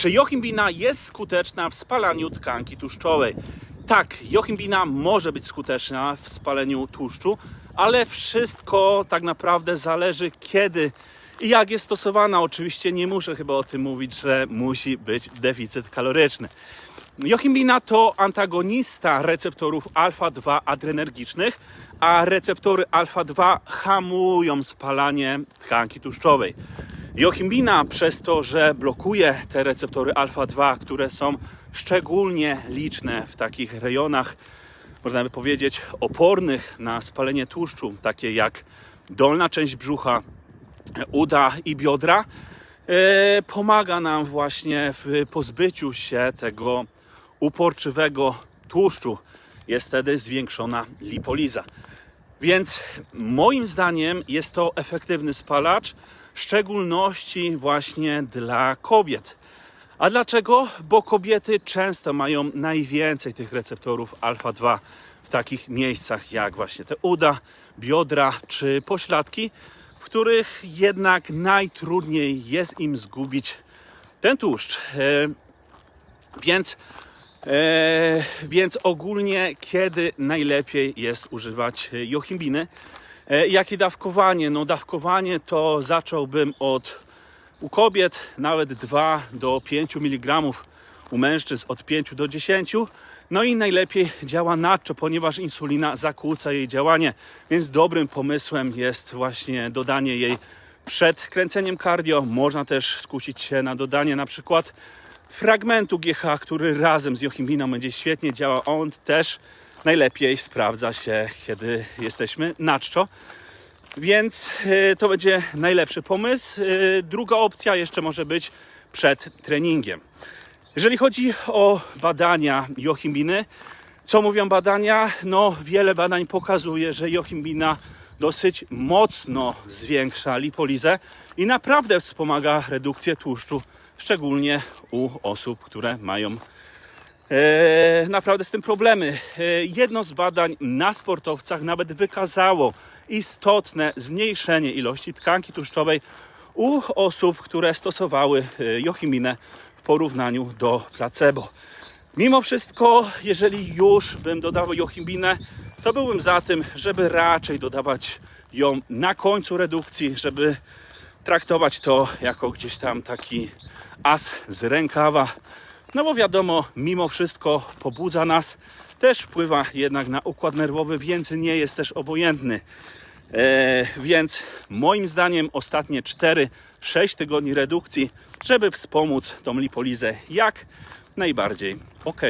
Czy jochimbina jest skuteczna w spalaniu tkanki tłuszczowej? Tak, jochimbina może być skuteczna w spaleniu tłuszczu, ale wszystko tak naprawdę zależy kiedy i jak jest stosowana. Oczywiście nie muszę chyba o tym mówić, że musi być deficyt kaloryczny. Jochimbina to antagonista receptorów alfa-2 adrenergicznych, a receptory alfa-2 hamują spalanie tkanki tłuszczowej. Jochimbina przez to, że blokuje te receptory alfa-2, które są szczególnie liczne w takich rejonach, można by powiedzieć, opornych na spalenie tłuszczu, takie jak dolna część brzucha, uda i biodra, e, pomaga nam właśnie w pozbyciu się tego uporczywego tłuszczu. Jest wtedy zwiększona lipoliza. Więc moim zdaniem jest to efektywny spalacz, w szczególności właśnie dla kobiet. A dlaczego? Bo kobiety często mają najwięcej tych receptorów alfa-2 w takich miejscach jak właśnie te uda, biodra czy pośladki, w których jednak najtrudniej jest im zgubić ten tłuszcz. E, Więc, e, więc ogólnie kiedy najlepiej jest używać e, jochimbiny? E, jakie dawkowanie? No dawkowanie to zacząłbym od u kobiet nawet 2 do 5 mg, u mężczyzn od 5 do 10. No i najlepiej działa nadczo, ponieważ insulina zakłóca jej działanie, więc dobrym pomysłem jest właśnie dodanie jej przed kręceniem cardio. Można też skusić się na dodanie na przykład fragmentu GH, który razem z jochimbiną będzie świetnie działał. On też najlepiej sprawdza się, kiedy jesteśmy na czczo. Więc y, to będzie najlepszy pomysł. Y, Druga opcja jeszcze może być przed treningiem. Jeżeli chodzi o badania jochimbiny, co mówią badania? No, wiele badań pokazuje, że jochimbina dosyć mocno zwiększa lipolizę i naprawdę wspomaga redukcję tłuszczu, szczególnie u osób, które mają naprawdę z tym problemy. E, jedno z badań na sportowcach nawet wykazało istotne zmniejszenie ilości tkanki tłuszczowej u osób, które stosowały e, jochiminę w porównaniu do placebo. Mimo wszystko, jeżeli już bym dodawał jochimbinę, to byłbym za tym, żeby raczej dodawać ją na końcu redukcji, żeby traktować to jako gdzieś tam taki as z rękawa. No bo wiadomo, mimo wszystko pobudza nas, też wpływa jednak na układ nerwowy, więc nie jest też obojętny. E, więc moim zdaniem ostatnie 4-6 tygodni redukcji, żeby wspomóc tą lipolizę jak najbardziej ok.